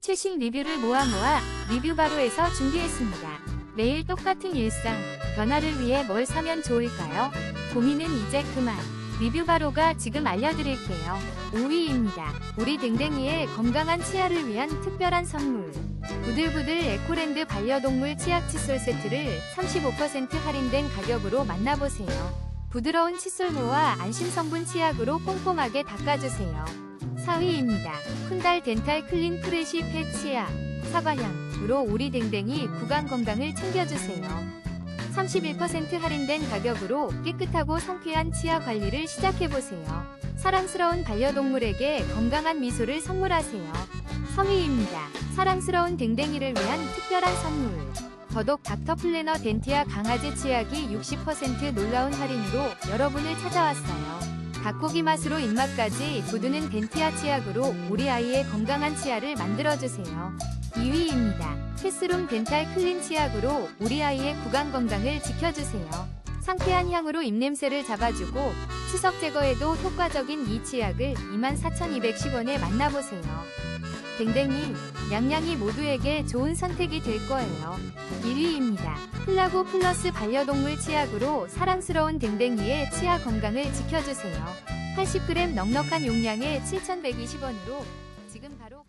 최신 리뷰를 모아 모아 리뷰 바로에서 준비했습니다. 매일 똑같은 일상, 변화를 위해 뭘 사면 좋을까요? 고민은 이제 그만. 리뷰 바로가 지금 알려드릴게요. 5위입니다. 우리 댕댕이의 건강한 치아를 위한 특별한 선물. 부들부들 에코랜드 반려동물 치약 칫솔 세트를 35% 할인된 가격으로 만나보세요. 부드러운 칫솔모와 안심 성분 치약으로 꼼꼼하게 닦아주세요. 4위입니다. 쿤달 덴탈 클린 프레시 펫 치약. 사과향으로 우리 댕댕이 구강 건강을 챙겨주세요. 31% 할인된 가격으로 깨끗하고 상쾌한 치아 관리를 시작해보세요. 사랑스러운 반려동물에게 건강한 미소를 선물하세요. 성의입니다. 사랑스러운 댕댕이를 위한 특별한 선물. 더독 닥터 플래너 덴티아 강아지 치약이 60% 놀라운 할인으로 여러분을 찾아왔어요. 닭고기 맛으로 입맛까지 돋우는 덴티아 치약으로 우리 아이의 건강한 치아를 만들어주세요. 2위입니다. 패스룸 덴탈 클린 치약으로 우리 아이의 구강 건강을 지켜주세요. 상쾌한 향으로 입냄새를 잡아주고 치석 제거에도 효과적인 이 치약을 24,210원에 만나보세요. 댕댕이, 양양이 모두에게 좋은 선택이 될 거예요. 1위입니다. 플라고 플러스 반려동물 치약으로 사랑스러운 댕댕이의 치아 건강을 지켜주세요. 80g 넉넉한 용량에 7,120원으로 지금 바로